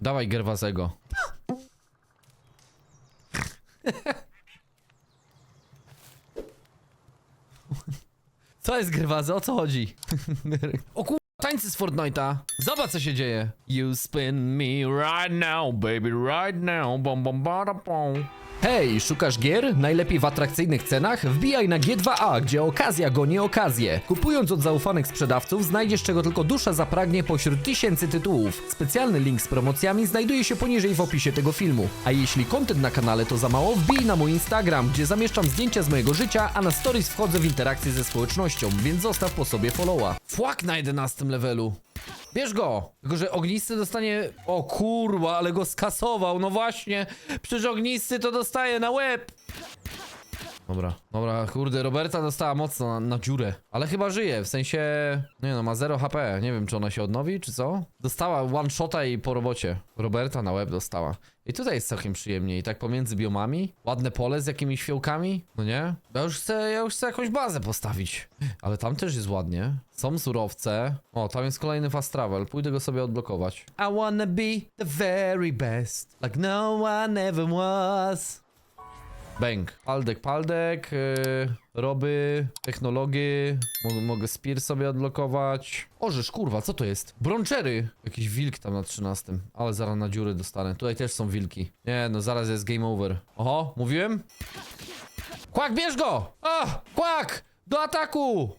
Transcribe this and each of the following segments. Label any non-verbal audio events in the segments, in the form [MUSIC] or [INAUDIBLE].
Dawaj Gerwazego. [LAUGHS] Co jest Gerwazy? O co chodzi? [LAUGHS] o kur... Tańcy z Fortnite'a. Zobacz co się dzieje. You spin me right now, baby, right now. Bom, bom, bada, bom. Hej, szukasz gier? Najlepiej w atrakcyjnych cenach? Wbijaj na G2A, gdzie okazja goni okazję. Kupując od zaufanych sprzedawców, znajdziesz czego tylko dusza zapragnie pośród tysięcy tytułów. Specjalny link z promocjami znajduje się poniżej w opisie tego filmu. A jeśli content na kanale to za mało, wbij na mój Instagram, gdzie zamieszczam zdjęcia z mojego życia, a na stories wchodzę w interakcję ze społecznością, więc zostaw po sobie followa. Fłak na 11 levelu. Bierz go! Tylko, że ognisty dostanie... O kurwa, ale go skasował, no właśnie! Przecież ognisty to dostaje na łeb! Dobra, dobra, kurde, Roberta dostała mocno na, na dziurę. Ale chyba żyje, w sensie... Nie no, ma 0 HP. Nie wiem, czy ona się odnowi, czy co? Dostała one shota i po robocie. Roberta na łeb dostała. I tutaj jest całkiem przyjemnie. I tak pomiędzy biomami. Ładne pole z jakimiś fiołkami. No nie? Ja już chcę, ja już chcę jakąś bazę postawić. Ale tam też jest ładnie. Są surowce. O, tam jest kolejny fast travel. Pójdę go sobie odblokować. I wanna be the very best. Like no one ever was. Bang. Paldek, paldek, yy, roby, technologii, mogę, mogę spear sobie odblokować. Orzesz, kurwa, co to jest? Bronchery! Jakiś wilk tam na 13, ale zaraz na dziury dostanę. Tutaj też są wilki. Nie, no zaraz jest game over. Oho, mówiłem? Kłak, bierz go! A, kłak! Do ataku!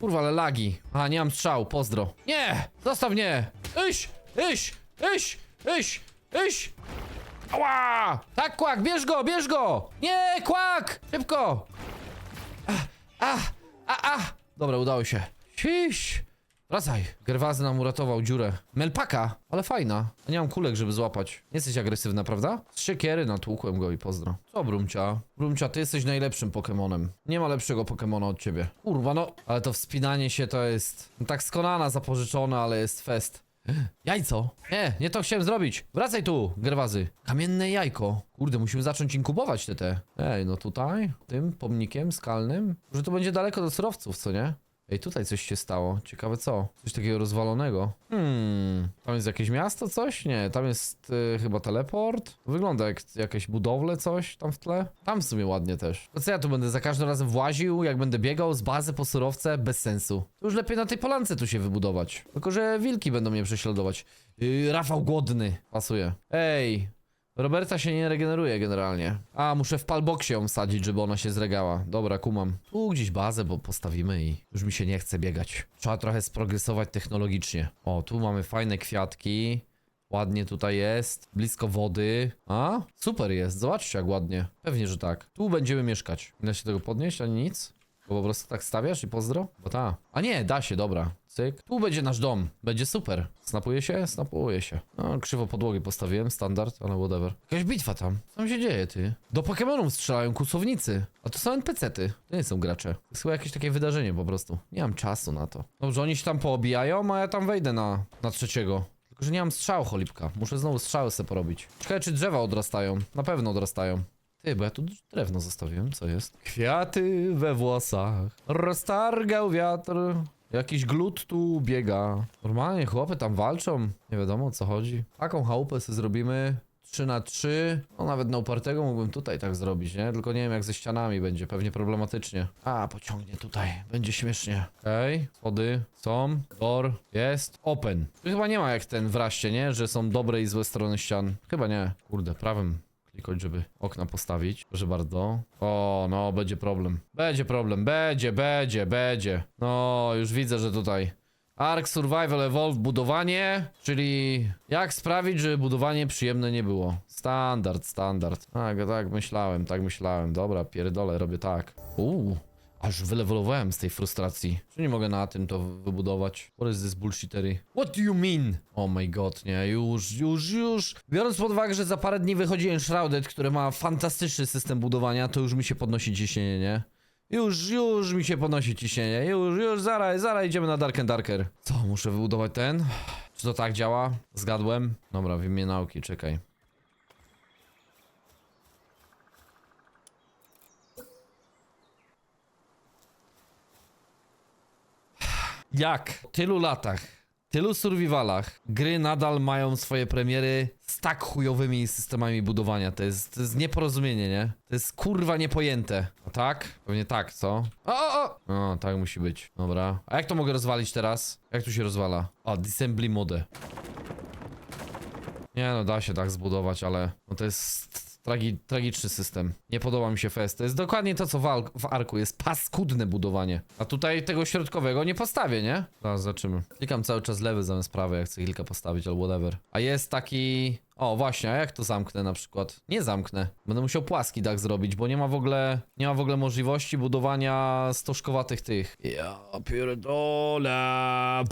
Kurwa, ale lagi. A, nie mam strzał, pozdro. Nie! Zostaw mnie! Iś! Iś! Iś! Iś! Iś! Ała! Tak, kłak, bierz go, bierz go! Nie, kłak! Szybko! A, a, a, a! Dobra, udało się. Siś! Wracaj. Gerwazy nam uratował dziurę. Melpaka, ale fajna. A nie mam kulek, żeby złapać. Nie jesteś agresywna, prawda? Z siekiery natłukłem go i pozdro. Co, Brumcia? Brumcia, ty jesteś najlepszym Pokemonem. Nie ma lepszego Pokemona od ciebie. Kurwa, no. Ale to wspinanie się to jest... No, tak z Konana zapożyczone, ale jest fest. Jajco! Nie, nie to chciałem zrobić. Wracaj tu, Gerwazy. Kamienne jajko. Kurde, musimy zacząć inkubować te te. Ej, no tutaj, tym pomnikiem skalnym. Że to będzie daleko do surowców, co nie? Ej, tutaj coś się stało. Ciekawe co? Coś takiego rozwalonego. Hmm. Tam jest jakieś miasto, coś? Nie, tam jest y, chyba teleport. Wygląda jak jakieś budowle, coś tam w tle. Tam w sumie ładnie też. To co ja tu będę za każdym razem właził, jak będę biegał z bazy po surowce? Bez sensu. To już lepiej na tej polance tu się wybudować. Tylko, że wilki będą mnie prześladować. Yy, Rafał głodny. Pasuje. Ej, Roberta się nie regeneruje generalnie. A, muszę w palboksie ją wsadzić, żeby ona się zregała. Dobra, kumam. Tu gdzieś bazę, bo postawimy i już mi się nie chce biegać. Trzeba trochę sprogresować technologicznie. O, tu mamy fajne kwiatki. Ładnie tutaj jest. Blisko wody. A, super jest. Zobaczcie jak ładnie. Pewnie, że tak. Tu będziemy mieszkać. Nie da się tego podnieść, ani nic? Bo po prostu tak stawiasz i pozdro? Bo ta. A nie, da się, dobra. Cyk. Tu będzie nasz dom. Będzie super. Snapuje się? Snapuje się. No, krzywo podłogi postawiłem, standard, ale whatever. Jakaś bitwa tam. Co tam się dzieje, ty? Do Pokemonów strzelają kusownicy. A to są NPC-ty. To nie są gracze. To jest chyba jakieś takie wydarzenie po prostu. Nie mam czasu na to. Dobrze, oni się tam poobijają, a ja tam wejdę na, na trzeciego. Tylko, że nie mam strzał, cholipka. Muszę znowu strzały sobie porobić. Ciekawe, czy drzewa odrastają. Na pewno odrastają. Ty, bo ja tu drewno zostawiłem, co jest? Kwiaty we włosach, roztargał wiatr. Jakiś glut tu biega. Normalnie chłopy tam walczą. Nie wiadomo o co chodzi. Taką chałupę sobie zrobimy. 3 na 3 No nawet na upartego mógłbym tutaj tak zrobić, nie? Tylko nie wiem jak ze ścianami będzie. Pewnie problematycznie. A, pociągnie tutaj. Będzie śmiesznie. Okej, okay. schody są. Door jest. Open. Chyba nie ma jak ten w raście, nie? Że są dobre i złe strony ścian. Chyba nie. Kurde, prawym klikać, żeby okna postawić. Proszę bardzo. O, no, będzie problem. Będzie problem, będzie, będzie, będzie. No, już widzę, że tutaj. Ark Survival Evolved budowanie, czyli jak sprawić, żeby budowanie przyjemne nie było. Standard, standard. Tak, tak myślałem, tak myślałem. Dobra, pierdolę, robię tak. Uuu. Aż wylewelowałem z tej frustracji. Czy nie mogę na tym to wybudować? What is this bullshittery? What do you mean? Oh my god, nie, już, już, już. Biorąc pod uwagę, że za parę dni wychodzi Enshrouded, który ma fantastyczny system budowania, to już mi się podnosi ciśnienie, nie? Już, już mi się podnosi ciśnienie. Już, już, zaraz, zaraz idziemy na Dark and Darker. Co, muszę wybudować ten? Czy to tak działa? Zgadłem? Dobra, w imię nauki, czekaj. Jak? W tylu latach tylu survivalach gry nadal mają swoje premiery z tak chujowymi systemami budowania. To jest, to jest nieporozumienie, nie? To jest kurwa niepojęte. A tak? Pewnie tak, co? O, o, o! O, tak musi być. Dobra. A jak to mogę rozwalić teraz? Jak tu się rozwala? O, disassembly mode. Nie no, da się tak zbudować, ale no to jest tragi tragiczny system. Nie podoba mi się fest. To jest dokładnie to, co w, w Arku. Jest paskudne budowanie. A tutaj tego środkowego nie postawię, nie? Zaraz zobaczymy. Klikam cały czas lewy zamiast prawy, jak chcę kilka postawić albo whatever. A jest taki... O, właśnie, a jak to zamknę na przykład? Nie zamknę. Będę musiał płaski dach zrobić, bo nie ma w ogóle, nie ma w ogóle możliwości budowania stożkowatych tych. Ja pierdolę.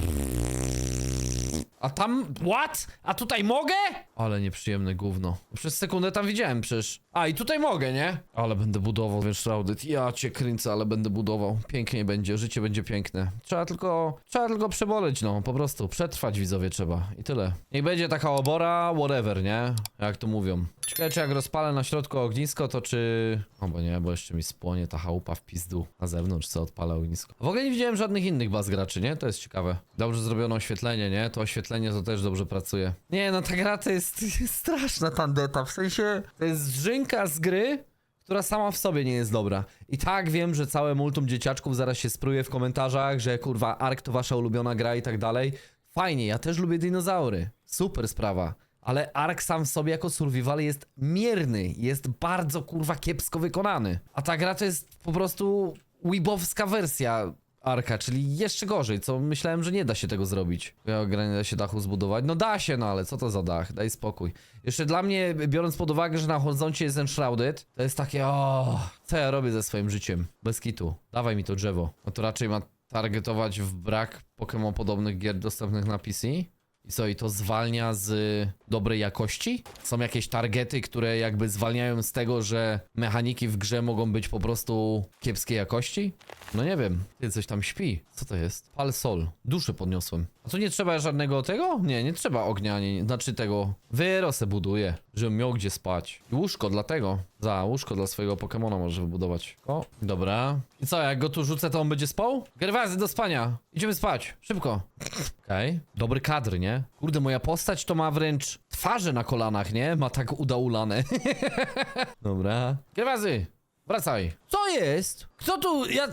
A tam... What? A tutaj mogę? Ale nieprzyjemne gówno. Przez sekundę tam widziałem przecież. A i tutaj mogę, nie? Ale będę budował, wiesz, audyt. Ja cię kręcę, ale będę budował. Pięknie będzie, życie będzie piękne. Trzeba tylko... Trzeba tylko przeboleć, no. Po prostu. Przetrwać widzowie trzeba. I tyle. Niech będzie taka obora, whatever, nie? Jak to mówią. Ciekawe, czy jak rozpalę na środku ognisko, to czy... O, bo nie, bo jeszcze mi spłonie ta chałupa w pizdu. Na zewnątrz, co odpala ognisko. W ogóle nie widziałem żadnych innych baz graczy, nie? To jest ciekawe. Dobrze zrobiono oświetlenie, nie? To oświetlenie to też dobrze pracuje. Nie, no ta gra to jest, jest [LAUGHS] straszna tandeta. W sensie, to jest żynka z gry, która sama w sobie nie jest dobra. I tak wiem, że całe multum dzieciaczków zaraz się spruje w komentarzach, że kurwa Ark to wasza ulubiona gra i tak dalej. Fajnie, ja też lubię dinozaury. Super sprawa. Ale Ark sam w sobie jako survival jest mierny, jest bardzo kurwa kiepsko wykonany. A ta gra to jest po prostu weebowska wersja Arka, czyli jeszcze gorzej, co myślałem, że nie da się tego zrobić. Ja nie da się dachu zbudować. No da się, no ale co to za dach? Daj spokój. Jeszcze dla mnie, biorąc pod uwagę, że na horyzoncie jest Enshrouded, to jest takie o, co ja robię ze swoim życiem? Bez kitu. Dawaj mi to drzewo. No to raczej ma targetować w brak Pokémon podobnych gier dostępnych na PC. I co, i to zwalnia z dobrej jakości? Są jakieś targety, które jakby zwalniają z tego, że mechaniki w grze mogą być po prostu kiepskiej jakości? No nie wiem. Ty coś tam śpi. Co to jest? Pal sol. Duszę podniosłem. A tu nie trzeba żadnego tego? Nie, nie trzeba ognia, ani, znaczy tego. Wyrosę buduje, żebym miał gdzie spać. I łóżko dlatego. Za, łóżko dla swojego Pokemona może wybudować. O, dobra. I co, jak go tu rzucę, to on będzie spał? Gerwazy do spania. Idziemy spać. Szybko. Okej. Dobry kadr, nie? Kurde, moja postać to ma wręcz twarze na kolanach, nie? Ma tak udaulane. [LAUGHS] Dobra. Gerwazy, wracaj. Co jest? Kto tu? Ja...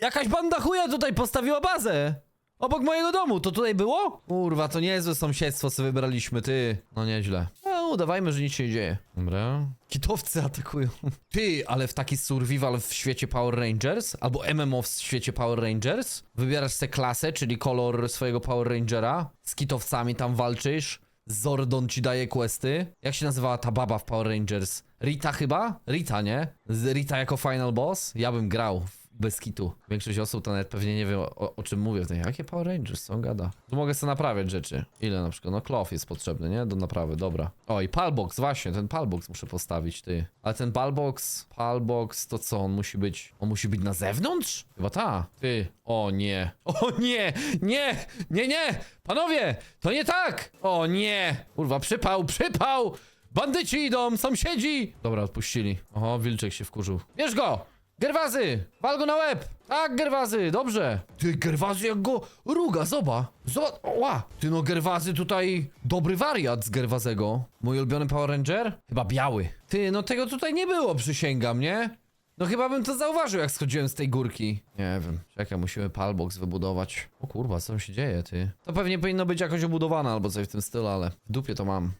Jakaś banda chuja tutaj postawiła bazę. Obok mojego domu, to tutaj było? Kurwa, to niezłe sąsiedztwo, co wybraliśmy, ty. No nieźle. No, udawajmy, że nic się nie dzieje. Dobra. Kitowcy atakują. Ty, ale w taki survival w świecie Power Rangers, albo MMO w świecie Power Rangers, wybierasz sobie klasę, czyli kolor swojego Power Rangera, z kitowcami tam walczysz, Zordon ci daje questy. Jak się nazywała ta baba w Power Rangers? Rita chyba? Rita, nie? Z Rita jako final boss? Ja bym grał bez kitu. Większość osób to nawet pewnie nie wie o, o czym mówię. To jakie Power Rangers, on gada? Tu mogę sobie naprawiać rzeczy. Ile na przykład? No cloth jest potrzebny, nie? Do naprawy, dobra. O i palbox, właśnie, ten palbox muszę postawić, ty. Ale ten palbox, palbox to co? On musi być, on musi być na zewnątrz? Chyba ta. Ty. O nie. [LAUGHS] O nie! Nie! Nie, nie! Panowie! To nie tak! O nie! Kurwa, przypał, przypał! Bandyci idą, sąsiedzi! Dobra, odpuścili. Oho, Wilczek się wkurzył. Bierz go! Gerwazy! Wal go na łeb! Tak, Gerwazy, dobrze! Ty, Gerwazy jak go ruga, zoba! Zobacz, ła! Ty no, Gerwazy tutaj dobry wariat z Gerwazego. Mój ulubiony Power Ranger? Chyba biały. Ty, no tego tutaj nie było, przysięgam, nie? No chyba bym to zauważył, jak schodziłem z tej górki. Nie wiem, czekaj, musimy palbox wybudować. O kurwa, co tam się dzieje, ty? To pewnie powinno być jakoś obudowane albo coś w tym stylu, ale w dupie to mam.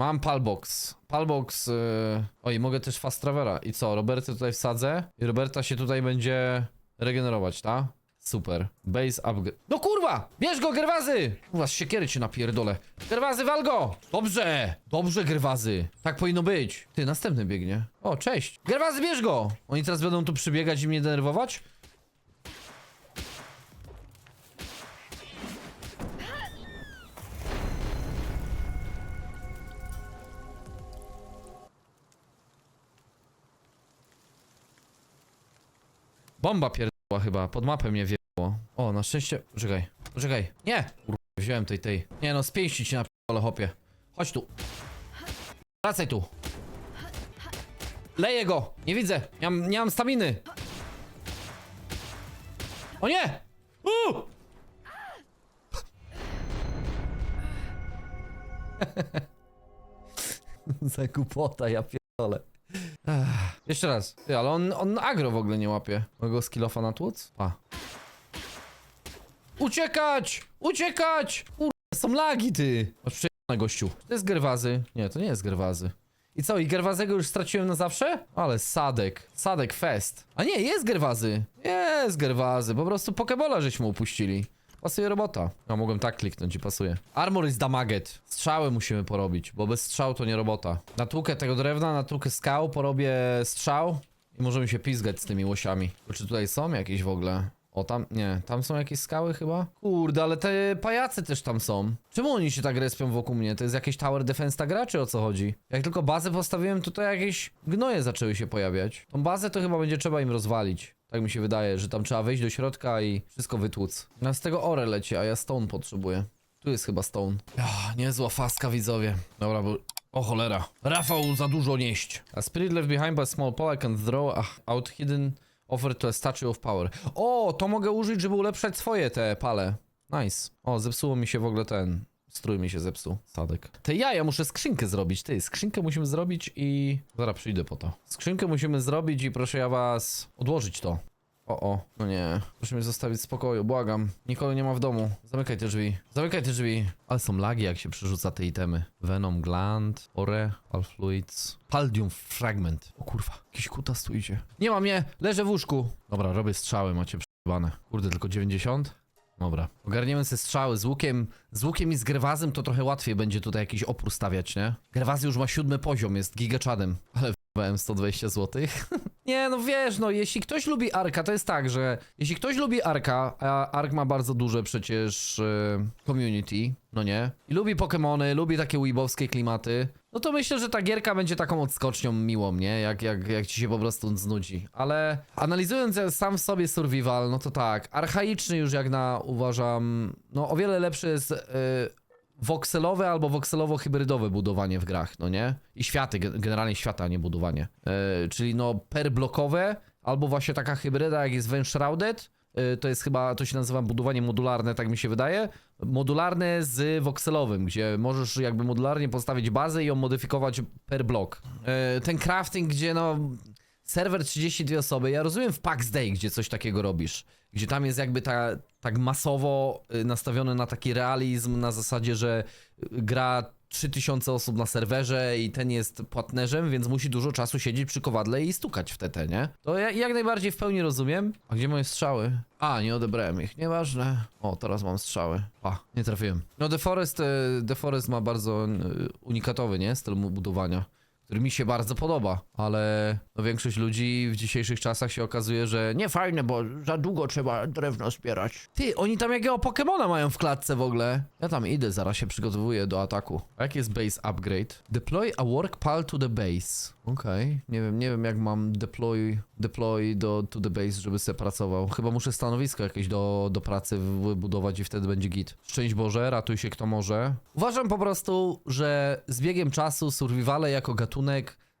Mam palbox. Palbox. Yy... Oj, mogę też fast travera. I co? Roberty tutaj wsadzę. I Roberta się tutaj będzie regenerować, ta? Super. Base upgrade. No kurwa! Bierz go, Gerwazy! Kurwa, z siekiery cię napierdolę. Gerwazy, wal go! Dobrze! Dobrze, Gerwazy. Tak powinno być. Ty, następny biegnie. O, cześć. Gerwazy, bierz go! Oni teraz będą tu przybiegać i mnie denerwować? Bomba pierdolła chyba, pod mapę mnie wjechało. O, na szczęście... Czekaj, czekaj. Nie! Kurwa, wziąłem tej, tej. Nie no, spięści ci na p***ole, hopie. Chodź tu. Wracaj tu. Leję go! Nie widzę! Nie mam, nie mam staminy! O nie! U! [LAUGHS] Za głupota, ja pierdolę. Jeszcze raz. Ty, ale on, on agro w ogóle nie łapie. Mogę skillofa na tłuc? Pa. Uciekać! Uciekać! Kurde, są lagi, ty! Masz przejechane, gościu. To jest Gerwazy. Nie, to nie jest Gerwazy. I co, i Gerwazego już straciłem na zawsze? Ale Sadek. Sadek Fest. A nie, jest Gerwazy. Jest Gerwazy. Po prostu Pokebola żeśmy upuścili. Pasuje robota. Ja mogłem tak kliknąć i pasuje. Armor is damaget. Strzały musimy porobić, bo bez strzał to nie robota. Na tłukę tego drewna, na tłukę skał porobię strzał i możemy się pizgać z tymi łosiami. Czy tutaj są jakieś w ogóle? O tam, nie, tam są jakieś skały chyba? Kurde, ale te pajacy też tam są. Czemu oni się tak respią wokół mnie? To jest jakieś tower defense ta gra, czy o co chodzi? Jak tylko bazę postawiłem, to tutaj jakieś gnoje zaczęły się pojawiać. Tą bazę to chyba będzie trzeba im rozwalić. Tak mi się wydaje, że tam trzeba wejść do środka i wszystko wytłuc. No z tego ore leci, a ja stone potrzebuję. Tu jest chyba stone. Ja, niezła faska widzowie. Dobra, bo... O cholera. Rafał za dużo nieść. A spirit left behind by small pole I can throw out hidden offer to statue of power. O, to mogę użyć, żeby ulepszać swoje te pale. Nice. O, zepsuło mi się w ogóle ten... Strój mi się zepsuł. Sadek. Te jaja muszę skrzynkę zrobić. Ty, skrzynkę musimy zrobić i... Zaraz przyjdę po to. Skrzynkę musimy zrobić i proszę ja was odłożyć to. O, o, no nie. Proszę mnie zostawić w spokoju, błagam. Nikogo nie ma w domu. Zamykaj te drzwi. Zamykaj te drzwi. Ale są lagi, jak się przerzuca te itemy. Venom Gland, Ore, Alfluids, Paldium Fragment. O kurwa, jakiś kutas tu. Nie ma mnie, leżę w łóżku. Dobra, robię strzały, macie przebane. Kurde, tylko 90? Dobra. Ogarniemy sobie strzały z łukiem. Z łukiem i z grewazem to trochę łatwiej będzie tutaj jakiś opór stawiać, nie? Grewazy już ma siódmy poziom, jest gigaczadem. Ale Wałem 120 zł. Nie, no wiesz, no jeśli ktoś lubi Arka, to jest tak, że jeśli ktoś lubi Arka, a Ark ma bardzo duże przecież e, community, no nie? I lubi Pokémony, lubi takie weebowskie klimaty, no to myślę, że ta gierka będzie taką odskocznią miłą, nie? Jak, jak, jak ci się po prostu znudzi. Ale analizując sam w sobie survival, no to tak, archaiczny już jak na uważam, no o wiele lepszy jest... e, wokselowe albo wokselowo-hybrydowe budowanie w grach, no nie? I światy, gen- generalnie świata, a nie budowanie. E, czyli no perblokowe, albo właśnie taka hybryda, jak jest w Enshrouded, e, to jest chyba, to się nazywa budowanie modularne, tak mi się wydaje. Modularne z wokselowym, gdzie możesz jakby modularnie postawić bazę i ją modyfikować per blok. E, ten crafting, gdzie no... Serwer 32 osoby, ja rozumiem w PAX Day, gdzie coś takiego robisz. Gdzie tam jest jakby ta, tak masowo y, nastawione na taki realizm, na zasadzie, że y, gra 3000 osób na serwerze i ten jest płatnerzem, więc musi dużo czasu siedzieć przy kowadle i stukać w TT, nie? To ja jak najbardziej w pełni rozumiem. A gdzie moje strzały? A, nie odebrałem ich, nieważne. O, teraz mam strzały. A, nie trafiłem. No The Forest, y, The Forest ma bardzo unikatowy, nie? Styl budowania który mi się bardzo podoba, ale no większość ludzi w dzisiejszych czasach się okazuje, że nie fajne, bo za długo trzeba drewno zbierać. Ty, oni tam jakiego Pokemona mają w klatce w ogóle? Ja tam idę, zaraz się przygotowuję do ataku. A jaki jest base upgrade? Deploy a work pal to the base. Okej, nie wiem, nie wiem jak mam deploy, deploy do to the base, żeby se pracował. Chyba muszę stanowisko jakieś do, do pracy wybudować i wtedy będzie git. Szczęść Boże, ratuj się kto może. Uważam po prostu, że z biegiem czasu survivale jako gatunek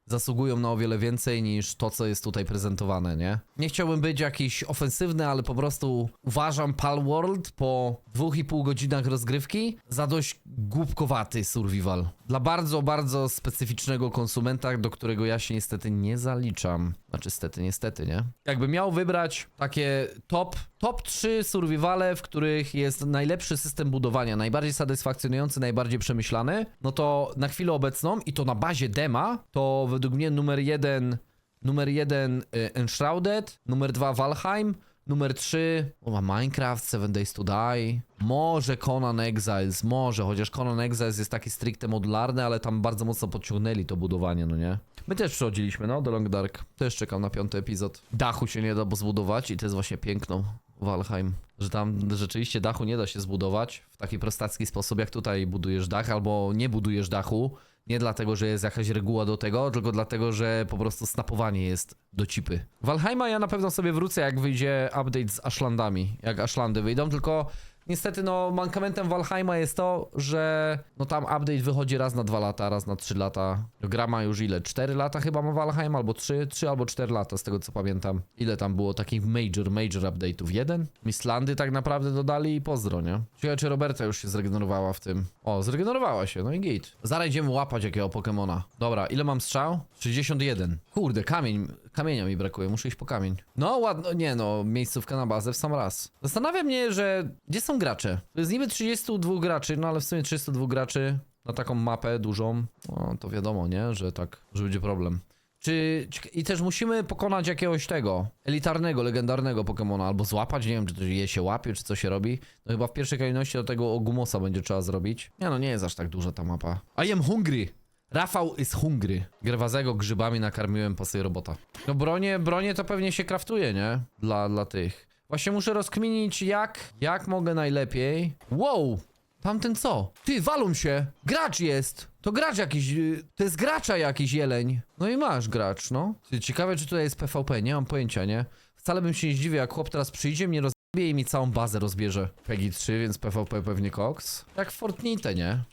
zasługują na o wiele więcej niż to, co jest tutaj prezentowane, nie? Nie chciałbym być jakiś ofensywny, ale po prostu uważam Pal World po dwóch i pół godzinach rozgrywki za dość głupkowaty survival. Dla bardzo, bardzo specyficznego konsumenta, do którego ja się niestety nie zaliczam. Znaczy, stety, niestety, nie? Jakbym miał wybrać takie top, top 3 survivale, w których jest najlepszy system budowania, najbardziej satysfakcjonujący, najbardziej przemyślany, no to na chwilę obecną i to na bazie dema, to według mnie numer jeden, numer jeden y, Enshrouded, numer dwa Valheim, numer 3 o, Minecraft, Seven Days to Die, może Conan Exiles, może, chociaż Conan Exiles jest taki stricte modularny, ale tam bardzo mocno podciągnęli to budowanie, no nie? My też przechodziliśmy, no, do Long Dark. Też czekam na piąty epizod. Dachu się nie da zbudować i to jest właśnie piękno Valheim, że tam rzeczywiście dachu nie da się zbudować w taki prostacki sposób, jak tutaj budujesz dach, albo nie budujesz dachu, nie dlatego, że jest jakaś reguła do tego, tylko dlatego, że po prostu snapowanie jest do cipy. Valheima ja na pewno sobie wrócę, jak wyjdzie update z Ashlandami, jak Ashlandy wyjdą, tylko Niestety, no, mankamentem Valheima jest to, że no tam update wychodzi raz na dwa lata, raz na trzy lata. Gra ma już ile? Cztery lata chyba ma Valheim, albo trzy, trzy albo cztery lata, z tego co pamiętam. Ile tam było takich major, major update'ów? Jeden? Mistlandy tak naprawdę dodali i pozdro, nie? Ciekawe, czy Roberta już się zregenerowała w tym. O, zregenerowała się, no i git. Zaraz idziemy łapać jakiego Pokemona. Dobra, ile mam strzał? 61. Kurde, kamień, kamienia mi brakuje, muszę iść po kamień. No ładno, nie no, miejscówka na bazę w sam raz. Zastanawia mnie, że gdzie są gracze? To jest niby 32 graczy, no ale w sumie 32 graczy na taką mapę dużą. No to wiadomo, nie, że tak, że będzie problem. Czy, I też musimy pokonać jakiegoś tego elitarnego, legendarnego Pokemona, albo złapać, nie wiem, czy to je się łapie, czy co się robi. No chyba w pierwszej kolejności do tego Ogumosa będzie trzeba zrobić. Nie no, nie jest aż tak duża ta mapa. I am hungry. Rafał is hungry. Gerwazego grzybami nakarmiłem po sobie robota. No bronie, bronie to pewnie się kraftuje, nie? Dla, dla tych. Właśnie muszę rozkminić jak, jak mogę najlepiej. Wow! Tamten co? Ty, walą się! Gracz jest! To gracz jakiś, y, to jest gracza jakiś jeleń. No i masz gracz, no. Ty, ciekawe czy tutaj jest PvP, nie mam pojęcia, nie? Wcale bym się nie zdziwił, jak chłop teraz przyjdzie, mnie rozbije i mi całą bazę rozbierze. Peggy 3, więc PvP pewnie Cox. Jak Fortnite, nie?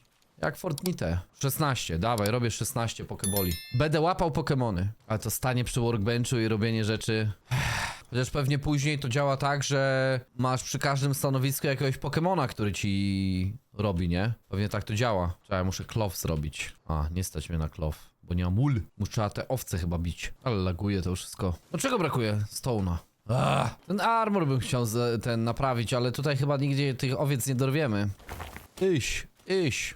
Jak Fortnite. 16, dawaj, robię 16 pokeboli. Będę łapał pokemony. Ale to stanie przy workbenchu i robienie rzeczy... Chociaż pewnie później to działa tak, że masz przy każdym stanowisku jakiegoś pokemona, który ci robi, nie? Pewnie tak to działa. Czekaj, muszę klow zrobić. A, nie stać mnie na klow, bo nie mam ul. Muszę trzeba te owce chyba bić. Ale laguje to wszystko. No czego brakuje? Stone'a. Ah, ten armor bym chciał ten naprawić, ale tutaj chyba nigdzie tych owiec nie dorwiemy. Iś, iś.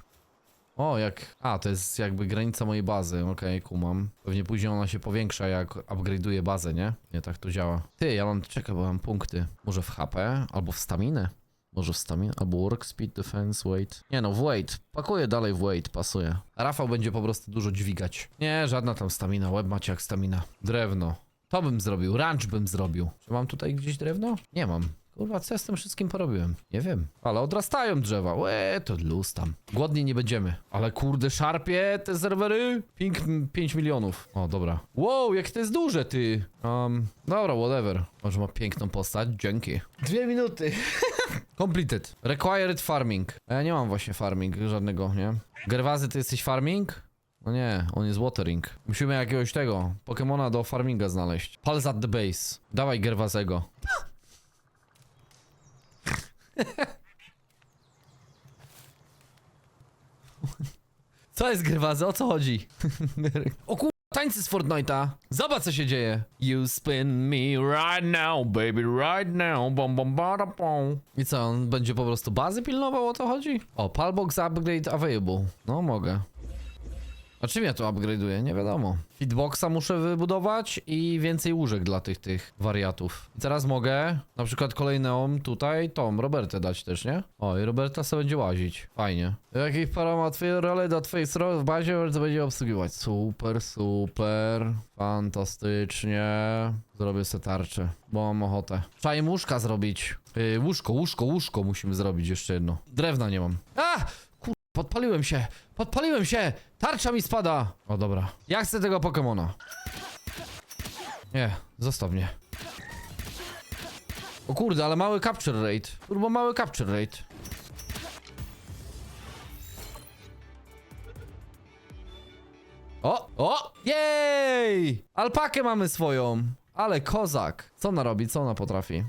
O, jak... A, to jest jakby granica mojej bazy, okej, kumam. Pewnie później ona się powiększa, jak upgrade'uję bazę, nie? Nie, tak to działa. Ty, ja mam... Czekaj, bo mam punkty. Może w HP? Albo w staminę? Może w staminę? Albo work, speed, defense, weight. Nie no, w weight. Pakuję dalej w weight, pasuje. Rafał będzie po prostu dużo dźwigać. Nie, żadna tam stamina. Łeb macie jak stamina. Drewno. To bym zrobił, ranch bym zrobił. Czy mam tutaj gdzieś drewno? Nie mam. Kurwa, co ja z tym wszystkim porobiłem? Nie wiem. Ale odrastają drzewa. Łe, to luz tam. Głodni nie będziemy. Ale kurde, szarpie te serwery? 5, 5 milionów. O, dobra. Wow, jak to jest duże, ty. Um, dobra, whatever. Może ma piękną postać, dzięki. Dwie minuty. [LAUGHS] Completed. Required farming. A Ja nie mam właśnie farming żadnego, nie? Gerwazy, ty jesteś farming? No nie, on jest watering. Musimy jakiegoś tego, Pokemona do farminga znaleźć. Pulse at the base. Dawaj Gerwazego. [LAUGHS] Co jest Gerwazy? O co chodzi? o kur... Tańcy z Fortnite'a. Zobacz co się dzieje. You spin me right now, baby, right now. Bom, bom, bada, bom. I co, on będzie po prostu bazy pilnował? O to chodzi? O, Palbox upgrade available. No, mogę. A czym ja to upgrade'uję? Nie wiadomo. Fitboxa muszę wybudować i więcej łóżek dla tych, tych wariatów. I teraz mogę na przykład kolejną tutaj, tą Robertę dać też, nie? O, i Roberta sobie będzie łazić. Fajnie. Jakiś para ma twoje role do twojej strony w bazie, to będzie obsługiwać. Super, super. Fantastycznie. Zrobię sobie tarczę, bo mam ochotę. Trzeba im łóżka zrobić. Yy, łóżko, łóżko, łóżko musimy zrobić jeszcze jedno. Drewna nie mam. A! Podpaliłem się! Podpaliłem się! Tarcza mi spada! O dobra. Ja chcę tego Pokemona. Nie, zostaw mnie. O kurde, ale mały capture rate. Turbo mały capture rate. O, o! Jej! Alpakę mamy swoją. Ale kozak. Co ona robi? Co ona potrafi?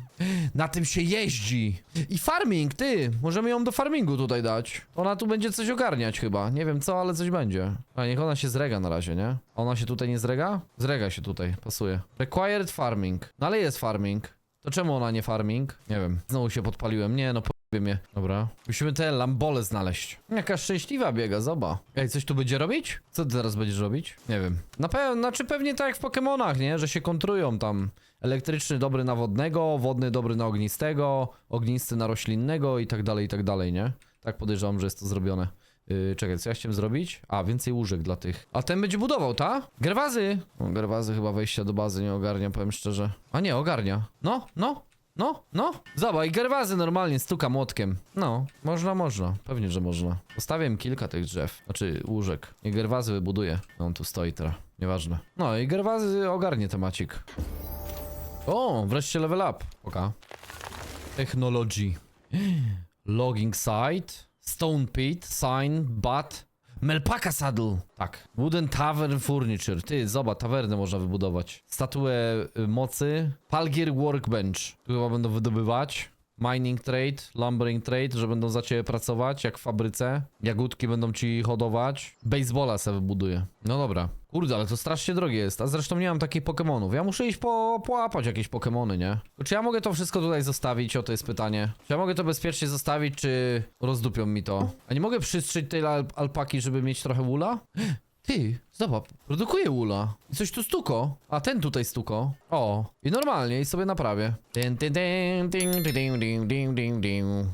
Na tym się jeździ. I farming, ty. Możemy ją do farmingu tutaj dać. Ona tu będzie coś ogarniać chyba. Nie wiem co, ale coś będzie. A niech ona się zrega na razie, nie? Ona się tutaj nie zrega? Zrega się tutaj, pasuje. Required farming. No ale jest farming. To czemu ona nie farming? Nie wiem. Znowu się podpaliłem. Nie, no Je. Dobra. Musimy te lambole znaleźć. Jaka szczęśliwa biega, zoba. Ej, coś tu będzie robić? Co ty teraz będziesz robić? Nie wiem. Na pewno, znaczy pewnie tak jak w Pokemonach, nie? Że się kontrują tam. Elektryczny dobry na wodnego, wodny dobry na ognistego, ognisty na roślinnego i tak dalej, i tak dalej, nie? Tak podejrzewam, że jest to zrobione. Yy, czekaj, co ja chciałem zrobić? A, więcej łóżek dla tych. A ten będzie budował, ta? Gerwazy! O, Gerwazy chyba wejścia do bazy nie ogarnia, powiem szczerze. A nie, ogarnia. No, no, no, no. Zobacz, i Gerwazy normalnie stuka młotkiem. No, można, można. Pewnie, że można. Postawię kilka tych drzew. Znaczy, łóżek. I Gerwazy wybuduje. No, on tu stoi teraz. Nieważne. No i Gerwazy ogarnie temacik. O, wreszcie level up. Oka. Technology. [GASPS] Logging site. Stone pit. Sign. But. Melpaka saddle. Tak. Wooden tavern furniture. Ty, zobacz, tawernę można wybudować. Statuę y, mocy. Palgir workbench. Tu chyba będą wydobywać. Mining trade, lumbering trade, że będą za ciebie pracować, jak w fabryce. Jagódki będą ci hodować. Baseballa se wybuduję. No dobra. Kurde, ale to strasznie drogie jest. A zresztą nie mam takich Pokemonów. Ja muszę iść po, połapać jakieś Pokemony, nie? Czy ja mogę to wszystko tutaj zostawić? O, to jest pytanie. Czy ja mogę to bezpiecznie zostawić, czy rozdupią mi to? A nie mogę przystrzyć tej al alpaki, żeby mieć trochę wula? Ty, zobacz, produkuje ula. I coś tu stuko. A ten tutaj stuko. O, i normalnie, i sobie naprawię.